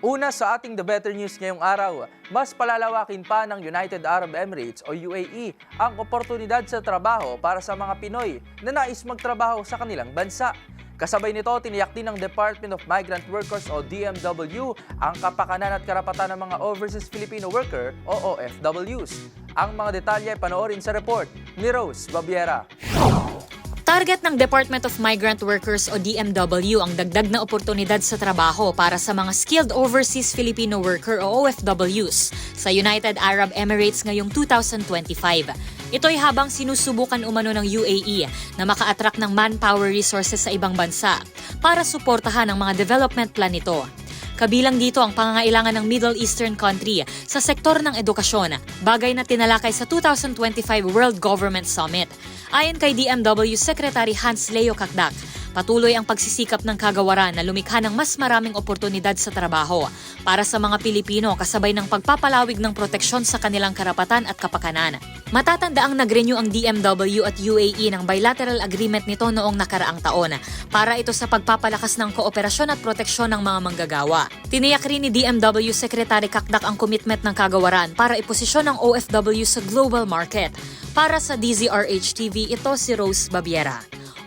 Una sa ating The Better News ngayong araw, mas palalawakin pa ng United Arab Emirates o UAE ang oportunidad sa trabaho para sa mga Pinoy na nais magtrabaho sa kanilang bansa. Kasabay nito, tiniyak din ng Department of Migrant Workers o DMW ang kapakanan at karapatan ng mga Overseas Filipino Worker o OFWs. Ang mga detalye panoorin sa report ni Rose Babiera. Target ng Department of Migrant Workers o DMW ang dagdag na oportunidad sa trabaho para sa mga skilled overseas Filipino worker o OFWs sa United Arab Emirates ngayong 2025. Ito'y habang sinusubukan umano ng UAE na maka-attract ng manpower resources sa ibang bansa para suportahan ang mga development plan nito. Kabilang dito ang pangangailangan ng Middle Eastern country sa sektor ng edukasyon, bagay na tinalakay sa 2025 World Government Summit. Ayon kay DMW Secretary Hans Leo Kakdak, patuloy ang pagsisikap ng kagawaran na lumikha ng mas maraming oportunidad sa trabaho para sa mga Pilipino kasabay ng pagpapalawig ng proteksyon sa kanilang karapatan at kapakanan. Matatanda ang nag-renew ang DMW at UAE ng bilateral agreement nito noong nakaraang taon para ito sa pagpapalakas ng kooperasyon at proteksyon ng mga manggagawa. Tiniyak rin ni DMW Secretary Kakdak ang commitment ng kagawaran para iposisyon ang OFW sa global market. Para sa DZRH TV, ito si Rose Babiera.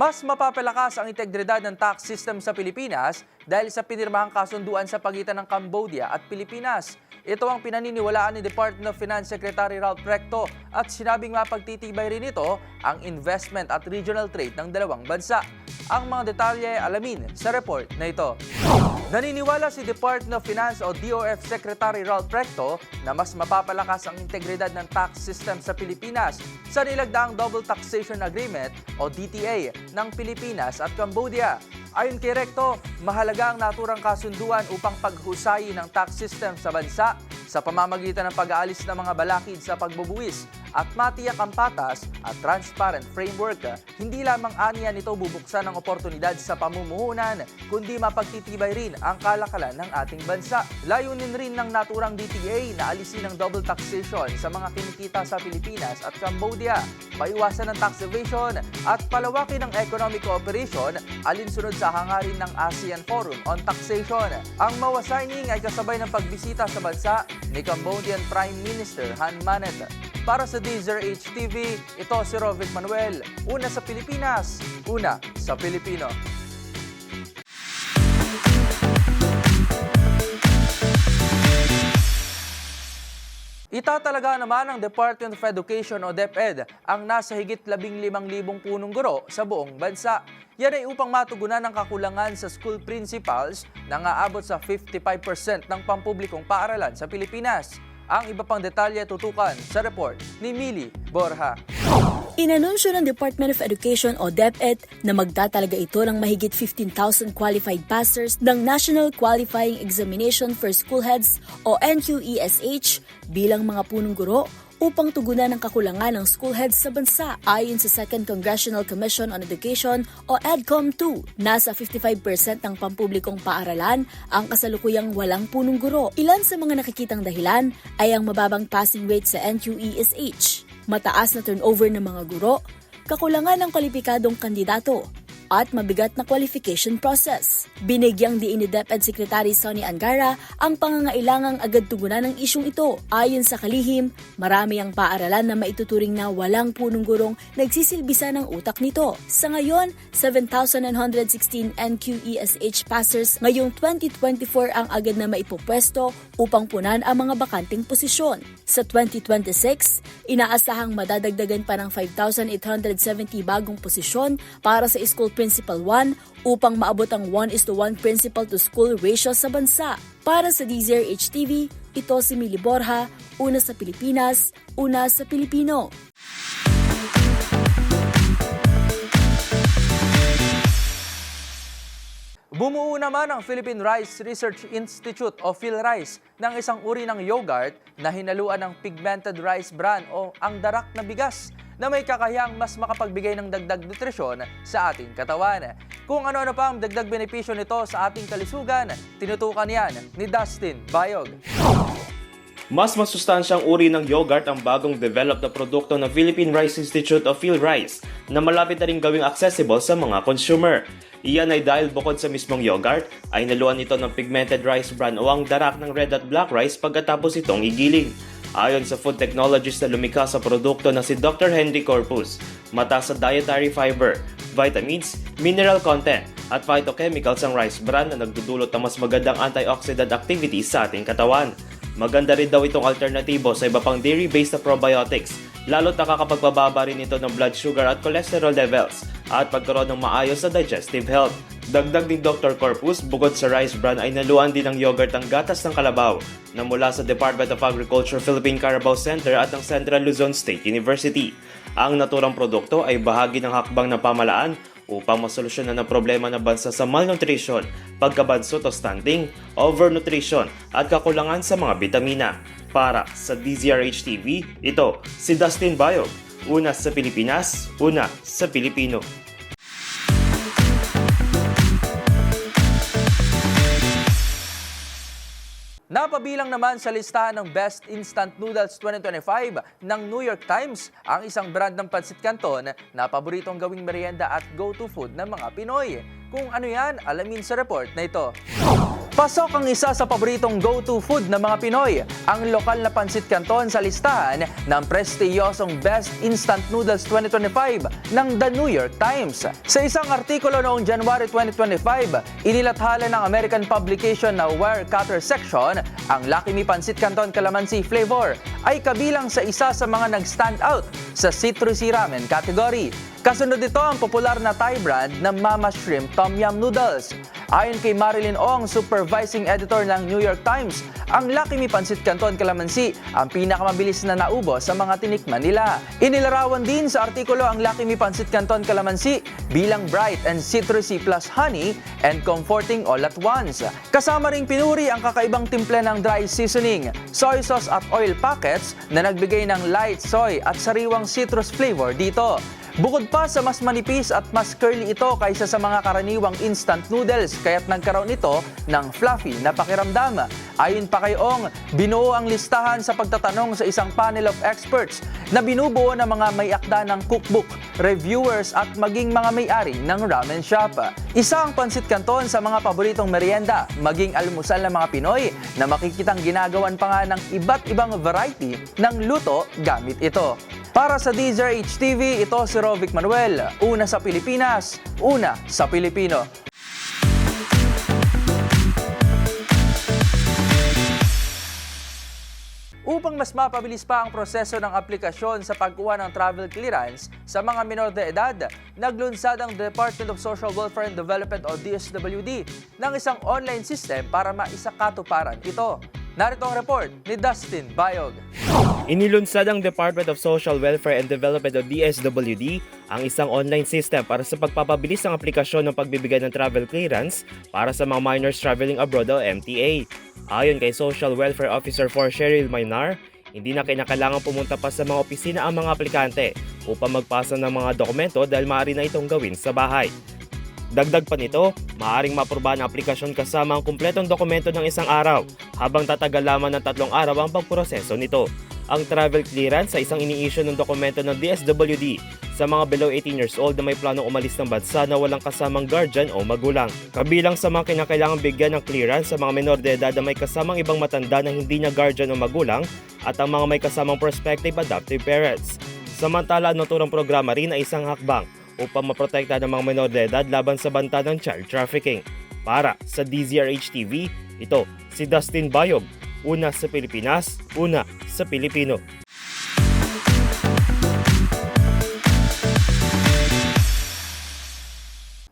Mas mapapalakas ang integridad ng tax system sa Pilipinas dahil sa pinirmahang kasunduan sa pagitan ng Cambodia at Pilipinas. Ito ang pinaniniwalaan ni Department of Finance Secretary Ralph Recto at sinabing mapagtitibay rin ito ang investment at regional trade ng dalawang bansa. Ang mga detalye alamin sa report na ito. Naniniwala si Department of Finance o DOF Secretary Ralph Recto na mas mapapalakas ang integridad ng tax system sa Pilipinas sa nilagdaang Double Taxation Agreement o DTA ng Pilipinas at Cambodia. Ayon kay Recto, mahalaga ang naturang kasunduan upang paghusayin ng tax system sa bansa sa pamamagitan ng pag-aalis ng mga balakid sa pagbubuwis at matiyak ang at transparent framework. Hindi lamang aniya nito bubuksan ng oportunidad sa pamumuhunan, kundi mapagtitibay rin ang kalakalan ng ating bansa. Layunin rin ng naturang DTA na alisin ang double taxation sa mga kinikita sa Pilipinas at Cambodia, maiwasan ng tax evasion at palawakin ng economic cooperation alinsunod sa hangarin ng ASEAN Forum on Taxation. Ang MOA signing ay kasabay ng pagbisita sa bansa ni Cambodian Prime Minister Han Manet. Para sa Deezer HTV, ito si Rovic Manuel. Una sa Pilipinas, una sa Pilipino. Itatalaga naman ng Department of Education o DepEd ang nasa higit 15,000 punong guro sa buong bansa. Yan ay upang matugunan ang kakulangan sa school principals na aabot sa 55% ng pampublikong paaralan sa Pilipinas. Ang iba pang detalye tutukan sa report ni Mili Borja. Inanunsyo ng Department of Education o DepEd na magtatalaga ito ng mahigit 15,000 qualified passers ng National Qualifying Examination for School Heads o NQESH bilang mga punong guro upang tugunan ang kakulangan ng school heads sa bansa. Ayon sa Second Congressional Commission on Education o EDCOM2, nasa 55% ng pampublikong paaralan ang kasalukuyang walang punong guro. Ilan sa mga nakikitang dahilan ay ang mababang passing rate sa NQESH, mataas na turnover ng mga guro, kakulangan ng kwalipikadong kandidato, at mabigat na qualification process. Binigyang diin ni DepEd Secretary Sonny Angara ang pangangailangang agad tugunan ng isyong ito. Ayon sa kalihim, marami ang paaralan na maituturing na walang punong gurong nagsisilbisa ng utak nito. Sa ngayon, 7,916 NQESH passers ngayong 2024 ang agad na maipopwesto upang punan ang mga bakanting posisyon. Sa 2026, inaasahang madadagdagan pa ng 5,870 bagong posisyon para sa School Principal 1 upang maabot ang 1 is to 1 principal to school ratio sa bansa. Para sa DZRH TV, ito si Mili Borja, una sa Pilipinas, una sa Pilipino. Bumuo naman ang Philippine Rice Research Institute o PhilRice ng isang uri ng yogurt na hinaluan ng pigmented rice bran o ang darak na bigas na may kakayahang mas makapagbigay ng dagdag nutrisyon sa ating katawan. Kung ano-ano pa ang dagdag benepisyo nito sa ating kalusugan, tinutukan yan ni Dustin Bayog. Mas masustansyang uri ng yogurt ang bagong developed na produkto ng Philippine Rice Institute of PhilRice na malapit na rin gawing accessible sa mga consumer. Iyan ay dahil bukod sa mismong yogurt, ay naluan ito ng pigmented rice bran o ang darak ng red at black rice pagkatapos itong igiling. Ayon sa food technologist na lumikha sa produkto na si Dr. Henry Corpus, mataas sa dietary fiber, vitamins, mineral content, at phytochemicals ang rice bran na nagdudulot ng mas magandang antioxidant activity sa ating katawan. Maganda rin daw itong alternatibo sa iba pang dairy-based na probiotics, lalo't nakakapagbababa rin ito ng blood sugar at cholesterol levels at pagkaroon ng maayos na digestive health. Dagdag ni Dr. Corpus, bukod sa rice bran ay naluan din ng yogurt ang gatas ng kalabaw na mula sa Department of Agriculture Philippine Carabao Center at ang Central Luzon State University. Ang naturang produkto ay bahagi ng hakbang ng pamalaan upang masolusyonan ang problema ng bansa sa malnutrition, pagkabansot o stunting, overnutrition at kakulangan sa mga bitamina. Para sa DZRH TV, ito si Dustin Bayog. Una sa Pilipinas, una sa Pilipino. Napabilang naman sa listahan ng Best Instant Noodles 2025 ng New York Times ang isang brand ng Pansit Canton na paboritong gawing merienda at go-to food ng mga Pinoy. Kung ano yan, alamin sa report na ito. Pasok ang isa sa paboritong go-to food ng mga Pinoy, ang lokal na Pansit Canton sa listahan ng prestiyosong Best Instant Noodles 2025 ng The New York Times. Sa isang artikulo noong January 2025, inilathala ng American publication na Wirecutter Section, ang Lucky Me Pansit Canton Calamansi flavor ay kabilang sa isa sa mga nag-stand out sa citrusy ramen category. Kasunod ito ang popular na Thai brand na Mama Shrimp Tom Yum Noodles. Ayon kay Marilyn Ong, supervising editor ng New York Times, ang Lucky Me Pancit Canton Calamansi ang pinakamabilis na naubo sa mga tinikman nila. Inilarawan din sa artikulo ang Lucky Me Pancit Canton Calamansi bilang bright and citrusy plus honey and comforting all at once. Kasama ring pinuri ang kakaibang timpla ng dry seasoning, soy sauce at oil packets na nagbigay ng light soy at sariwang citrus flavor dito. Bukod pa sa mas manipis at mas curly ito kaysa sa mga karaniwang instant noodles kaya't nagkaroon ito ng fluffy na pakiramdam. Ayon pa kay Ong, binuo ang listahan sa pagtatanong sa isang panel of experts na binubuo ng mga may akda ng cookbook, reviewers at maging mga may-ari ng ramen shop. Isa ang pansit canton sa mga paboritong merienda, maging almusal ng mga Pinoy na makikitang ginagawan pa nga ng iba't ibang variety ng luto gamit ito. Para sa DZRH TV, ito si Rovic Manuel. Una sa Pilipinas, una sa Pilipino. Upang mas mapabilis pa ang proseso ng aplikasyon sa pagkuha ng travel clearance sa mga minor de edad, naglunsad ang Department of Social Welfare and Development o DSWD ng isang online system para maisakatuparan ito. Narito ang report ni Dustin Bayog. Inilunsad ang Department of Social Welfare and Development o DSWD ang isang online system para sa pagpapabilis ng aplikasyon ng pagbibigay ng travel clearance para sa mga minors traveling abroad o MTA. Ayon kay Social Welfare Officer for Cheryl Maynar, hindi na kinakailangan pumunta pa sa mga opisina ang mga aplikante upang magpasa ng mga dokumento dahil maaari na itong gawin sa bahay. Dagdag pa nito, maaaring mapurba ang aplikasyon kasama ang kumpletong dokumento ng isang araw habang tatagal lamang ng tatlong araw ang pagproseso nito. Ang travel clearance sa isang ini-issue ng dokumento ng DSWD sa mga below 18 years old na may planong umalis ng bansa na walang kasamang guardian o magulang. Kabilang sa mga kinakailangang bigyan ng clearance sa mga menor de edad na may kasamang ibang matanda na hindi niya guardian o magulang at ang mga may kasamang prospective adoptive parents. Samantala, ang naturang programa rin ay isang hakbang upang maprotekta ng mga menor de edad laban sa banta ng child trafficking. Para sa DZRH TV, ito si Dustin Bayog, una sa Pilipinas, una sa Pilipino.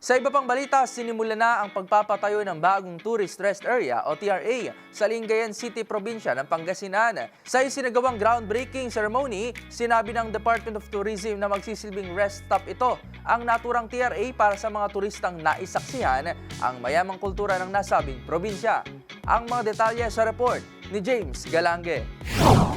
Sa iba pang balita, sinimula na ang pagpapatayo ng bagong Tourist Rest Area o TRA sa Lingayen City, probinsya ng Pangasinan. Sa isinagawang groundbreaking ceremony, sinabi ng Department of Tourism na magsisilbing rest stop ito ang naturang TRA para sa mga turistang naisaksihan ang mayamang kultura ng nasabing probinsya. Ang mga detalye sa report ni James Galange.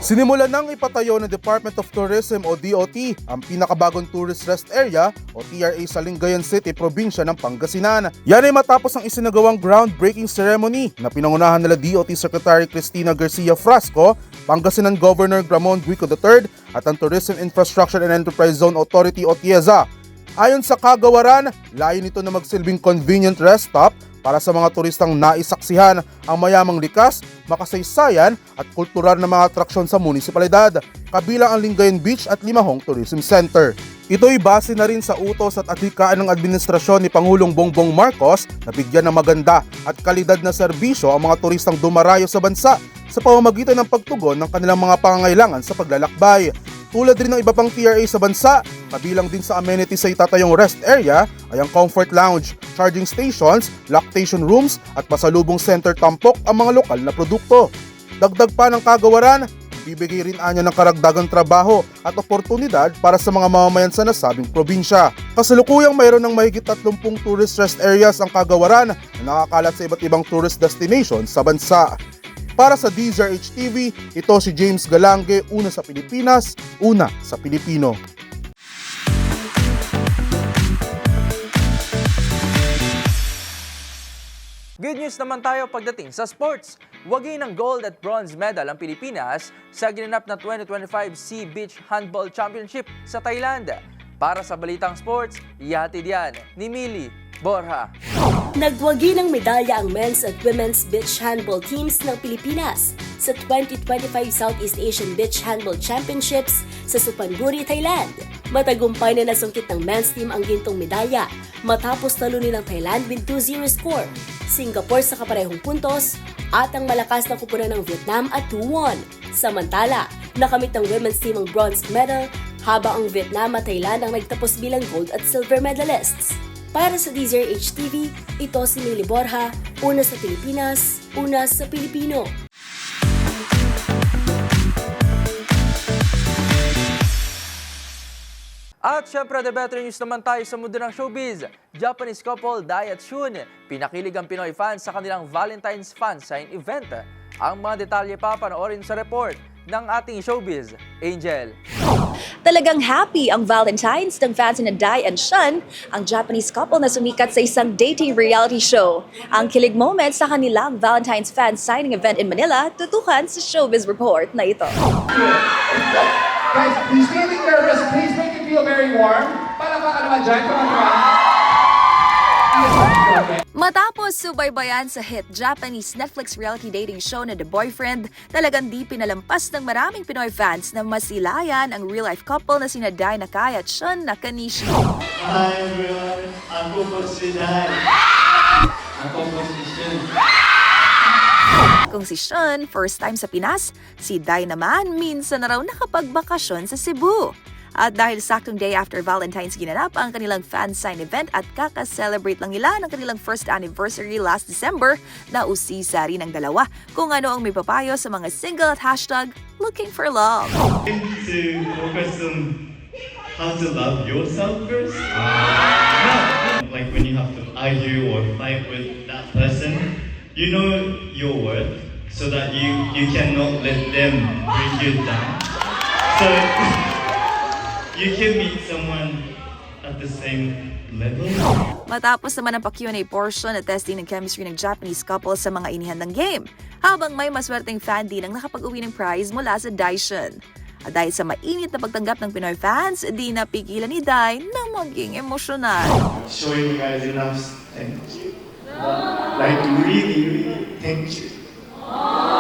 Sinimulan nang ipatayo ng Department of Tourism o DOT ang pinakabagong tourist rest area o TRA sa Lingayen City, probinsya ng Pangasinan. Yan ay matapos ang isinagawang groundbreaking ceremony na pinangunahan nila DOT Secretary Cristina Garcia Frasco, Pangasinan Governor Ramon Guico III at ang Tourism Infrastructure and Enterprise Zone Authority o TIEZA. Ayon sa kagawaran, layo nito na magsilbing convenient rest stop para sa mga turistang naisaksihan ang mayamang likas, makasaysayan at kultural na mga atraksyon sa munisipalidad, kabilang ang Lingayen Beach at Limahong Tourism Center. Ito'y base na rin sa utos at adhikaan ng administrasyon ni Pangulong Bongbong Marcos na bigyan ng maganda at kalidad na serbisyo ang mga turistang dumarayo sa bansa sa pamamagitan ng pagtugon ng kanilang mga pangangailangan sa paglalakbay. Tulad rin ng iba pang TRA sa bansa, kabilang din sa amenities sa itatayong rest area ay ang comfort lounge, charging stations, lactation rooms at pasalubong center tampok ang mga lokal na produkto. Dagdag pa ng kagawaran, bibigay rin anya ng karagdagang trabaho at oportunidad para sa mga mamamayan sa nasabing probinsya. Kasalukuyang mayroon ng mahigit 30 tourist rest areas ang kagawaran na nakakalat sa iba't ibang tourist destinations sa bansa. Para sa DZRH TV, ito si James Galange, una sa Pilipinas, una sa Pilipino. Good news naman tayo pagdating sa sports. Wagi ng gold at bronze medal ang Pilipinas sa ginanap na 2025 Sea Beach Handball Championship sa Thailand. Para sa Balitang Sports, ihatid yan ni Mili Borja. Nagwagi ng medalya ang men's at women's beach handball teams ng Pilipinas sa 2025 Southeast Asian Beach Handball Championships sa Supanguri, Thailand. Matagumpay na nasungkit ng men's team ang gintong medalya matapos talunin ng Thailand with 2-0 score, Singapore sa kaparehong puntos, at ang malakas na kupunan ng Vietnam at 2-1. Samantala, nakamit ng women's team ang bronze medal habang ang Vietnam at Thailand ang nagtapos bilang gold at silver medalists. Para sa DZRH TV, ito si Mili Borja, una sa Pilipinas, una sa Pilipino. At syempre, the better news naman tayo sa mundo ng showbiz. Japanese couple Dai at Shun, pinakilig ang Pinoy fans sa kanilang Valentine's fan sign event. Ang mga detalye pa panoorin sa report ng ating showbiz, Angel. Talagang happy ang Valentine's ng fans ni Dai and Shun, ang Japanese couple na sumikat sa isang dating reality show. Ang kilig moment sa kanilang Valentine's fan signing event in Manila, tutukan sa Showbiz Report na ito. Guys, he's feeling nervous. Please make feel very warm. Palakpakan naman dyan. On. Matapos subaybayan sa hit Japanese Netflix reality dating show na The Boyfriend, talagang di pinalampas ng maraming Pinoy fans na masilayan ang real-life couple na sina Dai Nakai at Shun Nakanishi. Hi everyone, ako po si Dai. Ako po si Shin. Kung si Shun, first time sa Pinas, si Dai naman minsan na raw nakapagbakasyon sa Cebu. At dahil saktong day after Valentine's ginanap ang kanilang fan sign event at kakaselebrate lang nila ng kanilang first anniversary last December, nausisa rin ang dalawa kung ano ang may papayo sa mga single at hashtag looking for love. To focus on how to love yourself first. No, like when you have to argue or fight with that person, you know your worth. so that you you cannot let them bring you down. So you can meet someone at the same level. Matapos naman ang pa-Q&A portion at testing ng chemistry ng Japanese couple sa mga inihandang game, habang may maswerteng fan din ang nakapag-uwi ng prize mula sa Daishin. At dahil sa mainit na pagtanggap ng Pinoy fans, di napigilan ni Dai na maging emosyonal. Showing you guys enough. Thank you. Like really, really, thank you. Uh,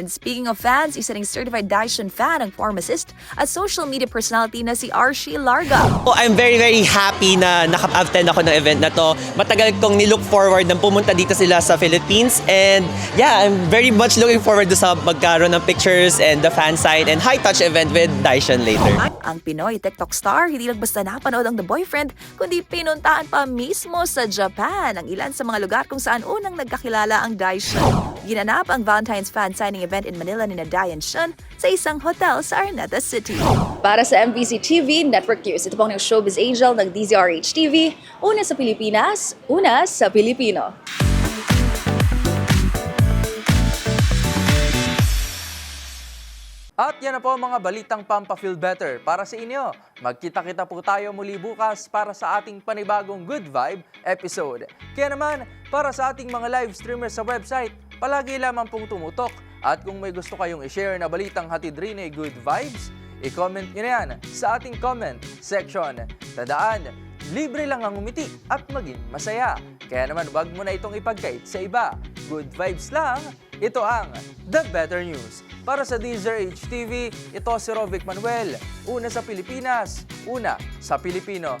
And speaking of fans, isa ring certified Daishin fan ang pharmacist at social media personality na si Archie Larga. Oh, I'm very very happy na nakap-attend ako ng event na to. Matagal kong nilook forward na pumunta dito sila sa Philippines and yeah, I'm very much looking forward to sa magkaroon ng pictures and the fan site and high touch event with Daishan later. Ang Pinoy TikTok star hindi lang basta napanood ang The Boyfriend, kundi pinuntahan pa mismo sa Japan ang ilan sa mga lugar kung saan unang nagkakilala ang Daishin. Ginanap ang Valentine's fan signing event in Manila ni Dayan Shun sa isang hotel sa Araneta City. Para sa MBC TV Network News, ito po ang showbiz angel ng DZRH TV. Una sa Pilipinas, una sa Pilipino. At yan na po mga balitang Pampa Feel Better para sa inyo. Magkita-kita po tayo muli bukas para sa ating panibagong Good Vibe episode. Kaya naman, para sa ating mga live streamers sa website, palagi lamang pong tumutok. At kung may gusto kayong i-share na balitang hatid rin ay Good Vibes, i-comment nyo na yan sa ating comment section. Tandaan, libre lang ang umiti at maging masaya. Kaya naman wag mo na itong ipagkait sa iba. Good vibes lang, ito ang The Better News. Para sa Deezer HTV, ito si Rovic Manuel. Una sa Pilipinas, una sa Pilipino.